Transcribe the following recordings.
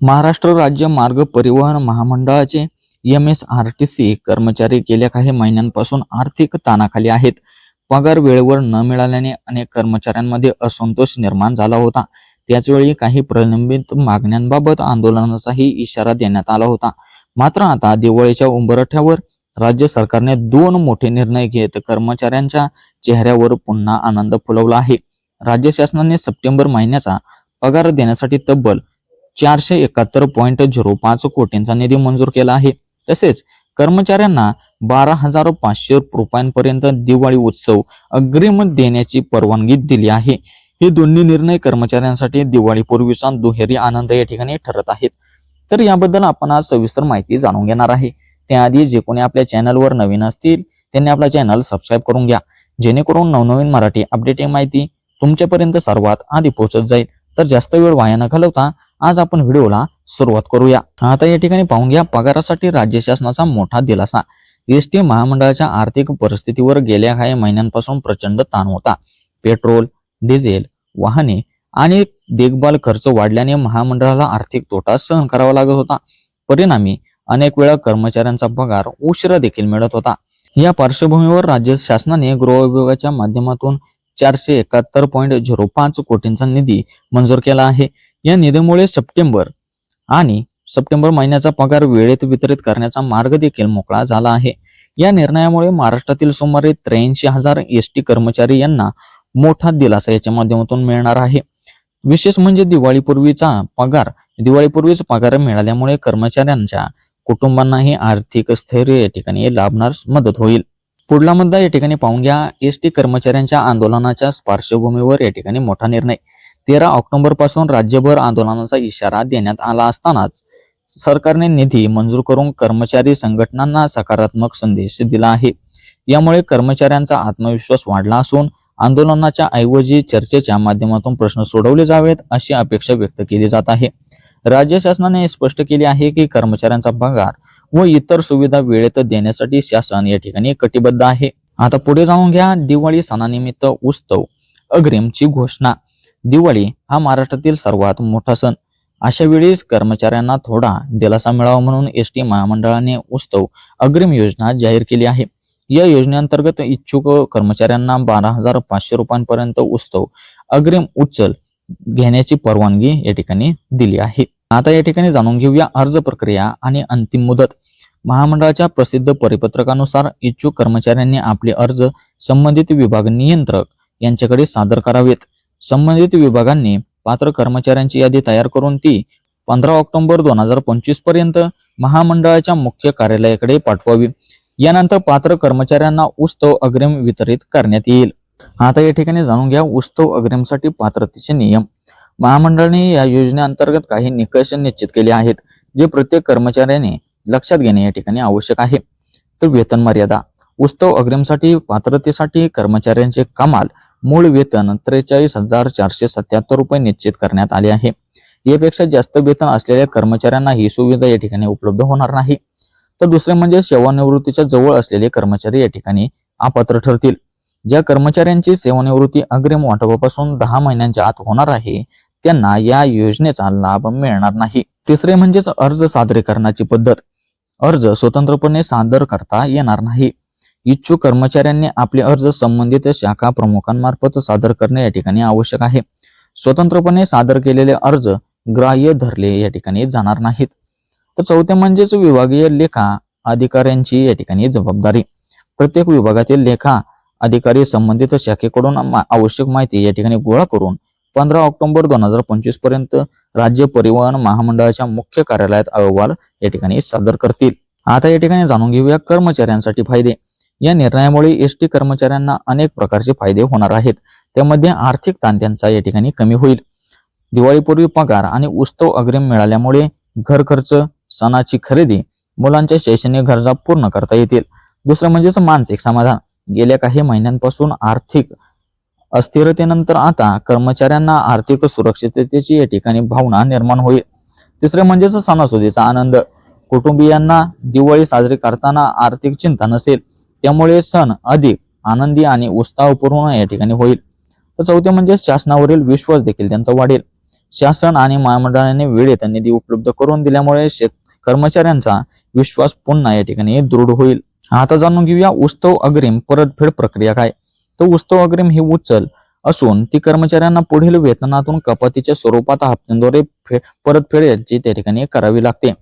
महाराष्ट्र राज्य मार्ग परिवहन महामंडळाचे M S R T C कर्मचारी गेल्या काही महिन्यांपासून आर्थिक ताणाखाली आहेत. पगार वेळेवर न मिळाल्याने अनेक कर्मचाऱ्यांमध्ये असंतोष निर्माण झाला होता. त्याचवेळी काही प्रलंबित मागण्यांबाबत आंदोलनाचाही इशारा देण्यात आला होता. मात्र आता दिवाळीच्या उंबरठ्यावर राज्य सरकारने दोन मोठे निर्णय घेत कर्मचाऱ्यांच्या चेहऱ्यावर पुन्हा आनंद फुलवला आहे. राज्य शासनाने सप्टेंबर महिन्याचा पगार देण्यासाठी तब्बल चारशे एकाहत्तर पॉईंट झिरो पाच कोटींचा निधी मंजूर केला आहे. तसेच कर्मचाऱ्यांना बारा हजार पाचशे रुपयांपर्यंत दिवाळी उत्सव अग्रिम देण्याची परवानगी दिली आहे. हे दोन्ही निर्णय कर्मचाऱ्यांसाठी दिवाळीपूर्वीचा दुहेरी आनंद या ठिकाणी ठरत आहेत. तर याबद्दल आपण आज सविस्तर माहिती जाणून घेणार आहे. त्याआधी जे कोणी आपल्या चॅनलवर नवीन असतील त्यांनी आपला चॅनल सबस्क्राईब करून घ्या. जेणेकरून नवनवीन मराठी अपडेट माहिती तुमच्यापर्यंत सर्वात आधी पोहोचत जाईल. तर जास्त वेळ वाया न घालवता आज आपण व्हिडिओला सुरुवात करूया. आता या ठिकाणी पाहून घ्या पगारासाठी राज्य शासनाचा मोठा दिलासा. एस टी महामंडळाच्या आर्थिक परिस्थितीवर गेल्या काही महिन्यांपासून प्रचंड ताण होता. पेट्रोल डिझेल वाहने आणि देखभाल खर्च वाढल्याने महामंडळाला आर्थिक तोटा सहन करावा लागत होता. परिणामी अनेक वेळा कर्मचाऱ्यांचा पगार उशिरा देखील मिळत होता. या पार्श्वभूमीवर राज्य शासनाने गृह विभागाच्या माध्यमातून चारशे एकाहत्तर पॉईंट झिरो पाच कोटींचा निधी मंजूर केला आहे. या निधीमुळे सप्टेंबर आणि सप्टेंबर महिन्याचा पगार वेळेत वितरित करण्याचा मार्ग देखील मोकळा झाला आहे. या निर्णयामुळे महाराष्ट्रातील सुमारे त्र्याऐंशी हजार एस टी कर्मचारी यांना मोठा दिलासा याच्या माध्यमातून मिळणार आहे. विशेष म्हणजे दिवाळीपूर्वीचा पगार दिवाळीपूर्वीच पगार मिळाल्यामुळे कर्मचाऱ्यांच्या कुटुंबांनाही आर्थिक स्थैर्य या ठिकाणी लाभणार मदत होईल. पुढला मुद्दा या ठिकाणी पाहून घ्या. एस टी कर्मचाऱ्यांच्या आंदोलनाच्या पार्श्वभूमीवर या ठिकाणी मोठा निर्णय. तेरा ऑक्टोबरपासून राज्यभर आंदोलनाचा इशारा देण्यात आला असतानाच सरकारने निधी मंजूर करून कर्मचारी संघटनांना सकारात्मक संदेश दिला आहे. यामुळे कर्मचाऱ्यांचा आत्मविश्वास वाढला असून आंदोलनाच्या ऐवजी चर्चेच्या माध्यमातून प्रश्न सोडवले जावेत अशी अपेक्षा व्यक्त केली जात आहे. राज्य शासनाने स्पष्ट केले आहे की कर्मचाऱ्यांचा पगार व इतर सुविधा वेळेत देण्यासाठी शासन या ठिकाणी कटिबद्ध आहे. आता पुढे जाऊन घ्या. दिवाळी सणानिमित्त उत्सव अग्रिमची घोषणा. दिवाळी हा महाराष्ट्रातील सर्वात मोठा सण. अशा वेळेस कर्मचाऱ्यांना थोडा दिलासा मिळावा म्हणून एस टी महामंडळाने उत्सव अग्रिम योजना जाहीर केली आहे. या योजनेअंतर्गत इच्छुक कर्मचाऱ्यांना बारा हजार पाचशे रुपयांपर्यंत उत्सव अग्रिम उचल घेण्याची परवानगी या ठिकाणी दिली आहे. आता या ठिकाणी जाणून घेऊया अर्ज प्रक्रिया आणि अंतिम मुदत. महामंडळाच्या प्रसिद्ध परिपत्रकानुसार इच्छुक कर्मचाऱ्यांनी आपले अर्ज संबंधित विभाग नियंत्रक यांच्याकडे सादर करावेत. संबंधित विभागांनी पात्र कर्मचाऱ्यांची यादी तयार करून ती पंधरा ऑक्टोबर दोन हजार पंचवीसपर्यंत महामंडळाच्या मुख्य कार्यालयाकडे पाठवावी. यानंतर पात्र कर्मचाऱ्यांना उत्सव अग्रिम वितरित करण्यात येईल. आता या ठिकाणी जाणून घ्या उत्सव अग्रिमसाठी पात्रतेचे नियम. महामंडळाने या योजनेअंतर्गत काही निकष निश्चित केले आहेत जे प्रत्येक कर्मचाऱ्याने लक्षात घेणे या ठिकाणी आवश्यक आहे. तर वेतन मर्यादा. उत्सव अग्रिमसाठी पात्रतेसाठी कर्मचाऱ्यांचे कमाल मूळ वेतन त्रेचाळीस हजार चारशे सत्याहत्तर रुपये निश्चित करण्यात आले आहे. यापेक्षा जास्त वेतन असलेल्या कर्मचाऱ्यांना ही सुविधा या ठिकाणी उपलब्ध होणार नाही. तर दुसरे म्हणजे सेवानिवृत्तीच्या जवळ असलेले कर्मचारी या ठिकाणी अपात्र ठरतील. ज्या कर्मचाऱ्यांची सेवानिवृत्ती अग्रिम वाटपापासून दहा महिन्यांच्या आत होणार आहे त्यांना या योजनेचा लाभ मिळणार नाही. तिसरे म्हणजेच अर्ज सादरीकरणाची पद्धत. अर्ज स्वतंत्रपणे सादर करता येणार नाही. इच्छुक कर्मचाऱ्यांनी आपले अर्ज संबंधित शाखा प्रमुखांमार्फत सादर करणे या ठिकाणी आवश्यक आहे. स्वतंत्रपणे सादर केलेले अर्ज ग्राह्य धरले या ठिकाणी जाणार नाहीत. तर चौथे म्हणजेच विभागीय लेखा अधिकाऱ्यांची या ठिकाणी जबाबदारी. प्रत्येक विभागातील लेखा अधिकारी संबंधित शाखेकडून मा- आवश्यक माहिती या ठिकाणी गोळा करून पंधरा ऑक्टोबर दोन हजार पंचवीसपर्यंत राज्य परिवहन महामंडळाच्या मुख्य कार्यालयात अहवाल या ठिकाणी सादर करतील. आता या ठिकाणी जाणून घेऊया कर्मचाऱ्यांसाठी फायदे. या निर्णयामुळे एस टी कर्मचाऱ्यांना अनेक प्रकारचे फायदे होणार आहेत. त्यामध्ये आर्थिक ताण त्यांचा या ठिकाणी कमी होईल. दिवाळीपूर्वी पगार आणि उत्सव अग्रिम मिळाल्यामुळे घर खर्च सणाची खरेदी मुलांच्या शैक्षणिक गरजा पूर्ण करता येतील. दुसरं म्हणजेच मानसिक समाधान. गेल्या काही महिन्यांपासून आर्थिक अस्थिरतेनंतर आता कर्मचाऱ्यांना आर्थिक सुरक्षिततेची या ठिकाणी भावना निर्माण होईल. तिसरे म्हणजेच सणासुदीचा आनंद. कुटुंबियांना दिवाळी साजरी करताना आर्थिक चिंता नसेल. त्यामुळे सण अधिक आनंदी आणि उत्साहपूर्ण या ठिकाणी होईल. तर चौथे म्हणजे शासनावरील विश्वास देखील त्यांचा वाढेल. शासन आणि महामंडळाने वेळेत निधी उपलब्ध करून दिल्यामुळे शेत कर्मचाऱ्यांचा विश्वास पुन्हा या ठिकाणी दृढ होईल. आता जाणून घेऊया उत्सव अग्रिम परतफेड प्रक्रिया काय? तर उत्सव अग्रिम ही उचल असून ती कर्मचाऱ्यांना पुढील वेतनातून कपातीच्या स्वरूपात हप्त्यांद्वारे फे- परतफेड याची त्या ठिकाणी करावी लागते.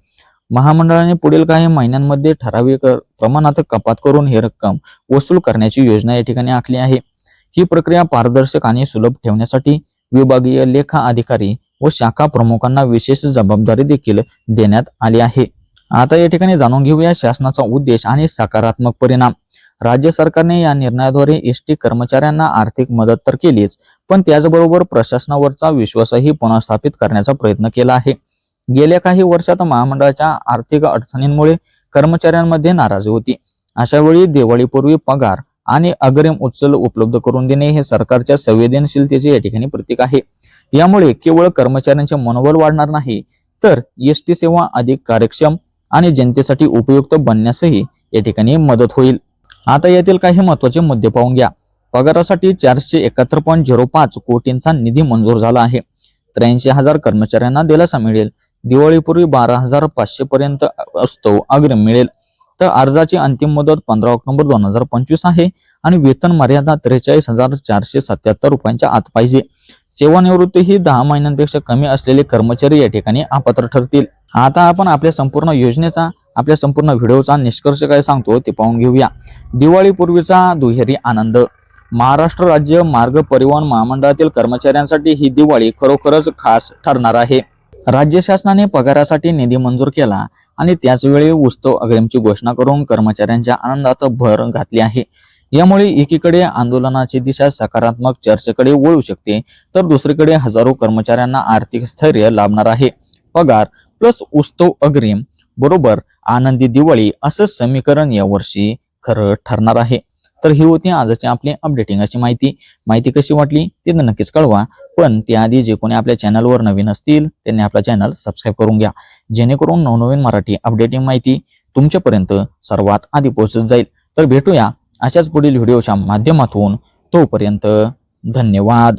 महामंडळाने पुढील काही महिन्यांमध्ये ठराविक प्रमाणात कपात करून ही रक्कम वसूल करण्याची योजना या ठिकाणी आखली आहे. ही प्रक्रिया पारदर्शक आणि सुलभ ठेवण्यासाठी विभागीय लेखा अधिकारी व शाखा प्रमुखांना विशेष जबाबदारी देखील देण्यात आली आहे. आता या ठिकाणी जाणून घेऊया शासनाचा उद्देश आणि सकारात्मक परिणाम. राज्य सरकारने या निर्णयाद्वारे एस टी कर्मचाऱ्यांना आर्थिक मदत तर केलीच पण त्याचबरोबर प्रशासनावरचा विश्वासही पुनर्स्थापित करण्याचा प्रयत्न केला आहे. गेल्या काही वर्षात महामंडळाच्या आर्थिक अडचणींमुळे कर्मचाऱ्यांमध्ये नाराजी होती. अशा वेळी दिवाळीपूर्वी पगार आणि अग्रिम उचल उपलब्ध करून देणे हे सरकारच्या संवेदनशीलतेचे या ठिकाणी प्रतीक आहे. यामुळे केवळ कर्मचाऱ्यांचे मनोबल वाढणार नाही तर एस टी सेवा अधिक कार्यक्षम आणि जनतेसाठी उपयुक्त बनण्यासही या ठिकाणी मदत होईल. आता यातील काही महत्त्वाचे मुद्दे पाहून घ्या. पगारासाठी चारशे एकाहत्तर पॉईंट झिरो पाच कोटींचा निधी मंजूर झाला आहे. त्र्याऐंशी हजार कर्मचाऱ्यांना दिलासा मिळेल. दिवाळीपूर्वी बारा हजार पाचशे पर्यंत असतो अग्रिम मिळेल. तर अर्जाची अंतिम मुदत पंधरा ऑक्टोबर दोन हजार पंचवीस आहे आणि वेतन मर्यादा त्रेचाळीस हजार चारशे सत्याहत्तर रुपयांच्या आत पाहिजे. सेवानिवृत्ती ही दहा महिन्यांपेक्षा कमी असलेले कर्मचारी या ठिकाणी अपात्र ठरतील. आता आपण आपल्या संपूर्ण योजनेचा आपल्या संपूर्ण व्हिडिओचा निष्कर्ष काय सांगतो ते पाहून घेऊया. दिवाळीपूर्वीचा दुहेरी आनंद. महाराष्ट्र राज्य मार्ग परिवहन महामंडळातील कर्मचाऱ्यांसाठी ही दिवाळी खरोखरच खास ठरणार आहे. राज्य शासनाने पगारासाठी निधी मंजूर केला आणि त्याचवेळी उत्सव अग्रिमची घोषणा करून कर्मचाऱ्यांच्या आनंदात भर घातली आहे. यामुळे एकीकडे आंदोलनाची दिशा सकारात्मक चर्चेकडे वळू शकते तर दुसरीकडे हजारो कर्मचाऱ्यांना आर्थिक स्थैर्य लाभणार आहे. पगार प्लस उत्सव अग्रिम बरोबर आनंदी दिवाळी असं समीकरण यावर्षी खरं ठरणार आहे. तर ही होती आजची आपली अपडेटिंग अशी माहिती. माहिती कशी वाटली ते तर नक्कीच कळवा. पण त्याआधी जे कोणी आपल्या चॅनलवर नवीन असतील त्यांनी आपला चॅनल सबस्क्राईब करून घ्या. जेणेकरून नवनवीन मराठी अपडेटिंग माहिती तुमच्यापर्यंत सर्वात आधी पोहोचत जाईल. तर भेटूया अशाच पुढील व्हिडिओच्या माध्यमातून. तोपर्यंत धन्यवाद.